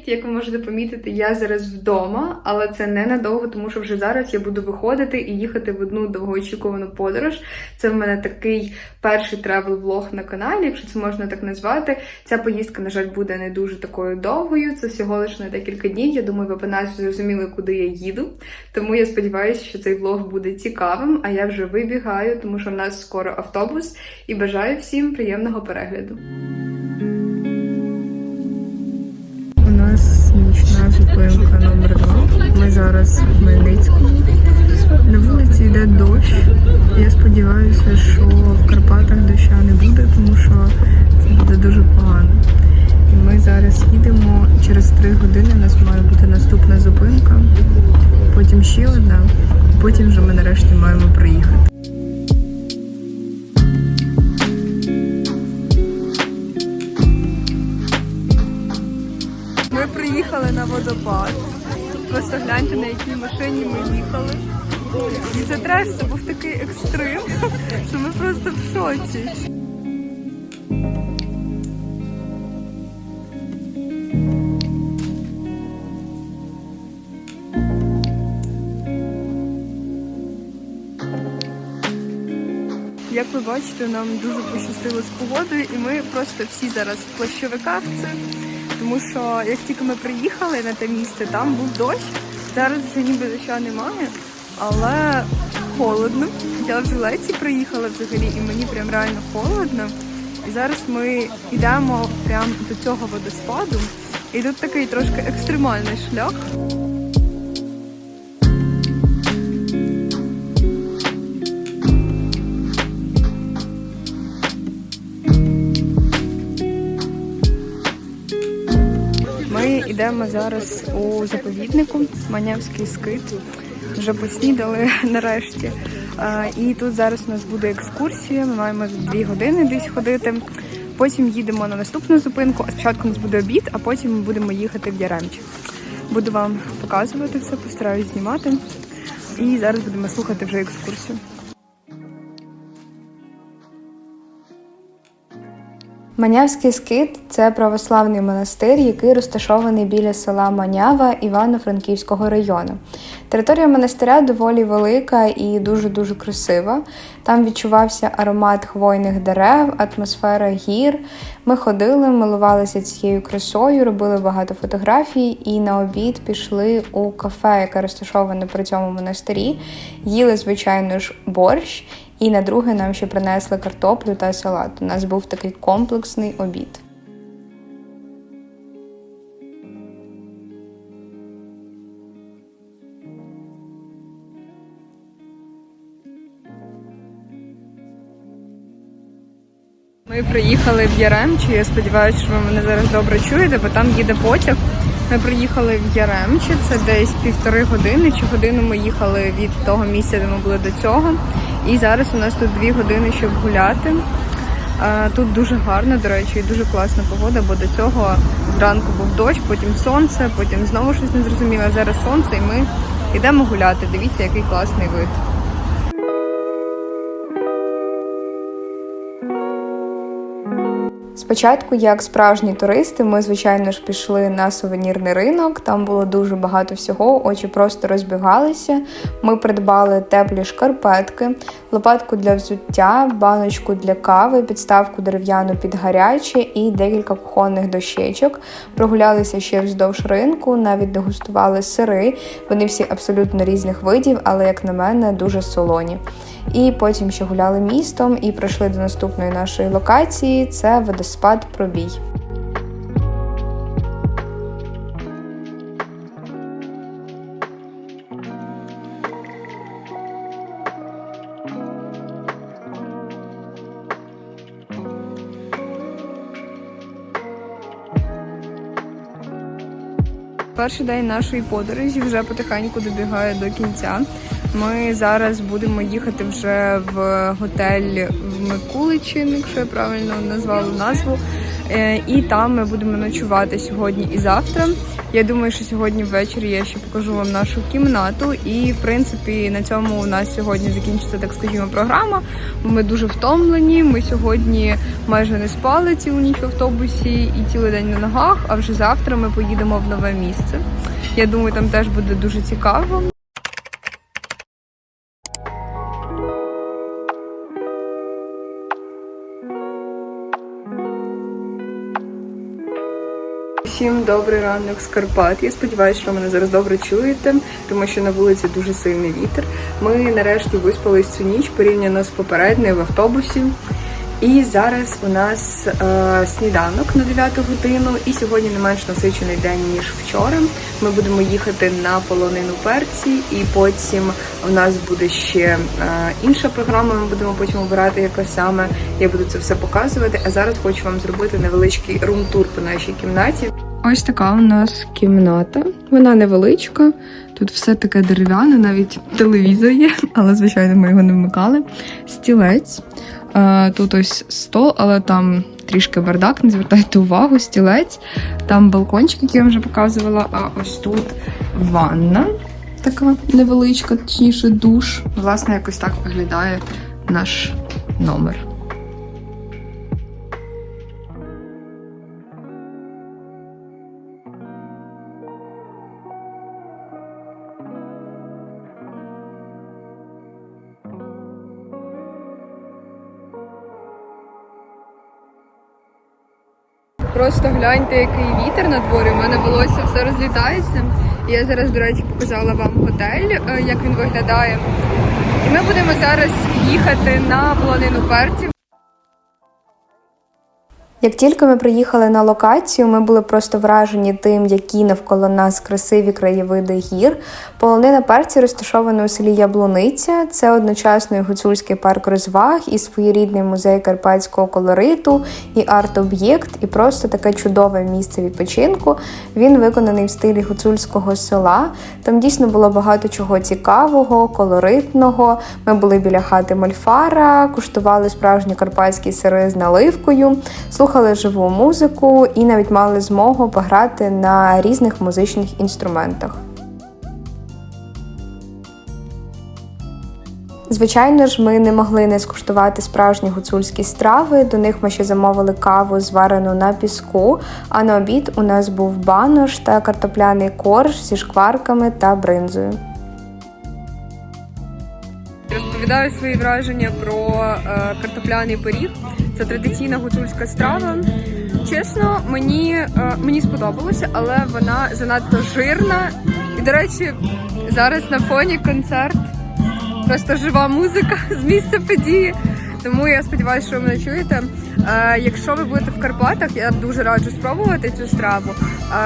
привіт! Як ви можете помітити, я зараз вдома, але це ненадовго, тому що вже зараз я буду виходити і їхати в одну довгоочікувану подорож. Це в мене такий перший тревел-влог на каналі, якщо це можна так назвати. Ця поїздка, на жаль, буде не дуже такою довгою. Це всього лише на декілька днів. Я думаю, ви по нас зрозуміли, куди я їду. Тому я сподіваюся, що цей влог буде цікавим. А я вже вибігаю, тому що в нас скоро автобус, і бажаю всім приємного перегляду. Зупинка номер 2 Ми зараз в Хмельницькому. На вулиці йде дощ. Я сподіваюся, що в Карпатах доща не буде, тому що це буде дуже погано. І ми зараз їдемо через 3 години. У нас має бути наступна зупинка, потім ще одна, потім вже ми нарешті маємо приїхати. Ми приїхали на водопад. Просто гляньте, на якій машині ми їхали. І це треш, це був такий екстрим, що ми просто в шоці. Як ви бачите, нам дуже пощастило з погодою, і ми просто всі зараз в плащовиках цих, тому що як тільки ми приїхали на те місце, там був дощ. Зараз вже ніби доща немає, але холодно. Я в жилеті приїхала взагалі, і мені прям реально холодно. І зараз ми йдемо прямо до цього водоспаду. І тут такий трошки екстремальний шлях. Ми зараз у заповіднику Манявський скит. Вже поснідали нарешті. І тут зараз у нас буде екскурсія. Ми маємо дві години десь ходити. Потім їдемо на наступну зупинку. Спочатку у нас буде обід, а потім ми будемо їхати в Яремче. Буду вам показувати все, постараюсь знімати. І зараз будемо слухати вже екскурсію. Манявський скит це православний монастир, який розташований біля села Манява Івано-Франківського району. Територія монастиря доволі велика і дуже-дуже красива. Там відчувався аромат хвойних дерев, атмосфера гір. Ми ходили, милувалися цією красою, робили багато фотографій і на обід пішли у кафе, яке розташоване при цьому монастирі. Їли, звичайно ж, борщ. І на друге нам ще принесли картоплю та салат. У нас був такий комплексний обід. Ми приїхали в Яремчі. Я сподіваюся, що ви мене зараз добре чуєте, бо там їде потяг. Ми приїхали в Яремчі, це десь півтори години чи годину ми їхали від того місця, де ми були до цього. І зараз у нас тут дві години, щоб гуляти. Тут дуже гарно, до речі, і дуже класна погода, бо до цього зранку був дощ, потім сонце, потім знову щось незрозуміле. Зараз сонце, і ми йдемо гуляти. Дивіться, який класний вид. Спочатку, як справжні туристи, ми, звичайно ж, пішли на сувенірний ринок. Там було дуже багато всього, очі просто розбігалися. Ми придбали теплі шкарпетки, лопатку для взуття, баночку для кави, підставку дерев'яну під гаряче і декілька кухонних дощечок. Прогулялися ще вздовж ринку, навіть дегустували сири. Вони всі абсолютно різних видів, але, як на мене, дуже солоні. І потім ще гуляли містом і прийшли до наступної нашої локації. Це водоспад Пробій. Перший день нашої подорожі вже потихеньку добігає до кінця. Ми зараз будемо їхати вже в готель Микуличин, якщо я правильно назвала назву. Е, І там ми будемо ночувати сьогодні і завтра. Я думаю, що сьогодні ввечері я ще покажу вам нашу кімнату. І в принципі на цьому у нас сьогодні закінчиться, так скажімо, програма. Ми дуже втомлені. Ми сьогодні майже не спали цілу ніч в автобусі і цілий день на ногах. А вже завтра ми поїдемо в нове місце. Я думаю, там теж буде дуже цікаво. Всім добрий ранок з Карпат. Я сподіваюся, що ви мене зараз добре чуєте, тому що на вулиці дуже сильний вітер. Ми нарешті виспались цю ніч порівняно з попередньою в автобусі. І зараз у нас е, сніданок на 9 годину, і сьогодні не менш насичений день ніж вчора. Ми будемо їхати на полонину перці, і потім у нас буде ще е, інша програма. Ми будемо потім обирати яка саме. Я буду це все показувати. А зараз хочу вам зробити невеличкий рум-тур по нашій кімнаті. Ось така у нас кімната. Вона невеличка. Тут все таке дерев'яне, навіть телевізор є, але звичайно ми його не вмикали. Стілець. Е, Тут ось стол, але там трішки бардак, не звертайте увагу, стілець. Там балкончик, який я вже показувала, а ось тут ванна. Така невеличка, точніше, душ. Власне, якось так виглядає наш номер. Просто гляньте, який вітер на дворі. У мене волосся все розлітається. І я зараз, до речі, показала вам готель, е, як він виглядає. І ми будемо зараз їхати на полонину перців. Як тільки ми приїхали на локацію, ми були просто вражені тим, які навколо нас красиві краєвиди гір. Полонина перці розташована у селі Яблуниця. Це одночасно і гуцульський парк розваг, і своєрідний музей карпатського колориту, і арт-об'єкт, і просто таке чудове місце відпочинку. Він виконаний в стилі гуцульського села. Там дійсно було багато чого цікавого, колоритного. Ми були біля хати Мольфара, куштували справжні карпатські сири з наливкою, слухали живу музику і навіть мали змогу пограти на різних музичних інструментах. Звичайно ж, ми не могли не скуштувати справжні гуцульські страви. До них ми ще замовили каву, зварену на піску. А на обід у нас був банош та картопляний корж зі шкварками та бринзою. Розповідаю свої враження про е, картопляний пиріг. Це традиційна гуцульська страва. Чесно, мені, е, мені сподобалося, але вона занадто жирна. І, до речі, зараз на фоні концерт. Просто жива музика з місця події. Тому я сподіваюся, що ви мене чуєте. Е, якщо ви будете в Карпатах, я дуже раджу спробувати цю страву.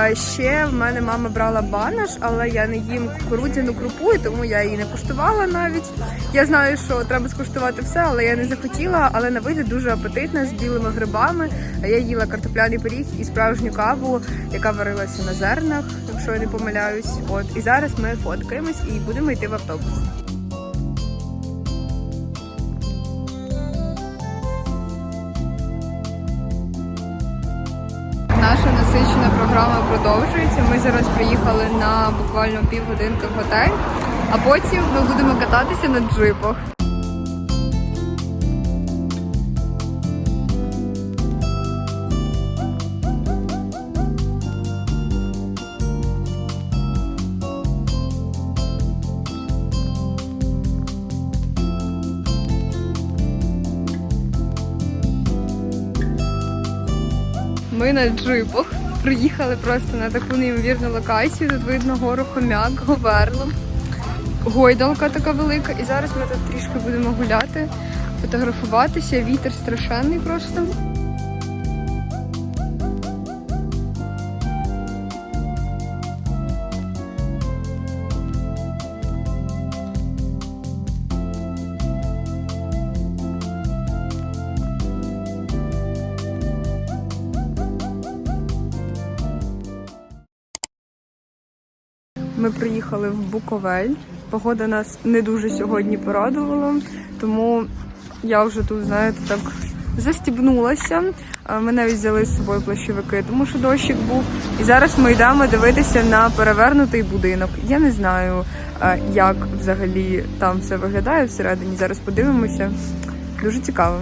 Е, ще в мене мама брала банаш, але я не їм кукурудзяну крупу, тому я її не куштувала навіть. Я знаю, що треба скуштувати все, але я не захотіла. Але на вигляд дуже апетитна з білими грибами. Я їла картопляний пиріг і справжню каву, яка варилася на зернах, якщо я не помиляюсь. От і зараз ми фоткаємось і будемо йти в автобус. Програма продовжується. Ми зараз приїхали на буквально півгодинки в готель, а потім ми будемо кататися на джипах. Ми на джипах приїхали просто на таку неймовірну локацію. Тут видно гору хомяк, говерло, гойдалка така велика. І зараз ми тут трішки будемо гуляти, фотографуватися. Вітер страшенний просто. Ми приїхали в Буковель. Погода нас не дуже сьогодні порадувала, тому я вже тут, знаєте, так застібнулася. Ми навіть взяли з собою плащовики, тому що дощик був. І зараз ми йдемо дивитися на перевернутий будинок. Я не знаю, як взагалі там все виглядає всередині. Зараз подивимося. Дуже цікаво.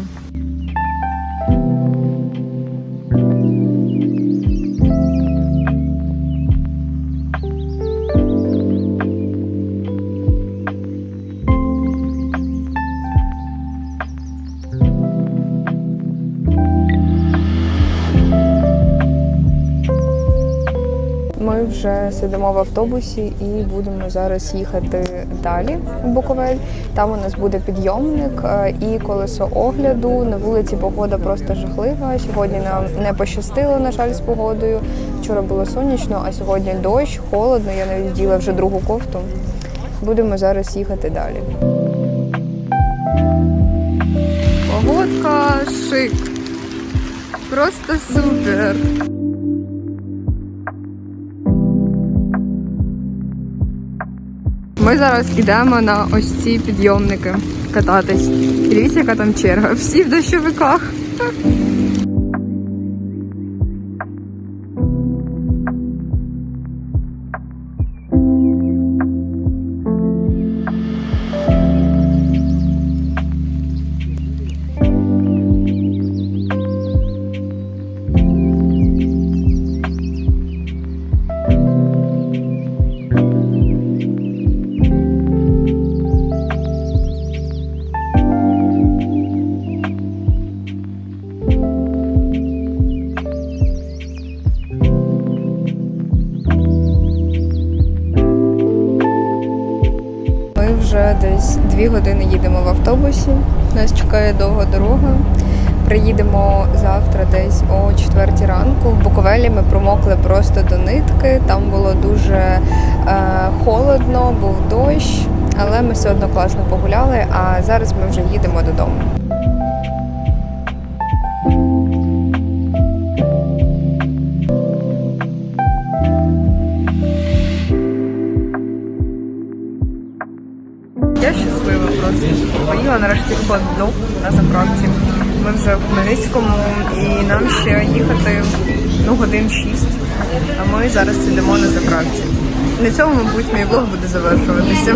Ми вже сидимо в автобусі і будемо зараз їхати далі у Буковель. Там у нас буде підйомник е, і колесо огляду. На вулиці погода просто жахлива. Сьогодні нам не пощастило, на жаль, з погодою. Вчора було сонячно, а сьогодні дощ, холодно. Я навіть вділа вже другу кофту. Будемо зараз їхати далі. Погодка шик. Просто супер. Ми зараз йдемо на ось ці підйомники кататись. Дивіться, яка там черга. Всі в дощовиках. Дві години їдемо в автобусі. Нас чекає довга дорога. Приїдемо завтра десь о четвертій ранку. В Буковелі ми промокли просто до нитки. Там було дуже е, холодно, був дощ, але ми все одно класно погуляли. А зараз ми вже їдемо додому. Поїла нарешті хот-дог на заправці. Ми вже в Хмельницькому і нам ще їхати ну, годин 6. А ми зараз сидимо на заправці. На цьому, мабуть, мій влог буде завершуватися.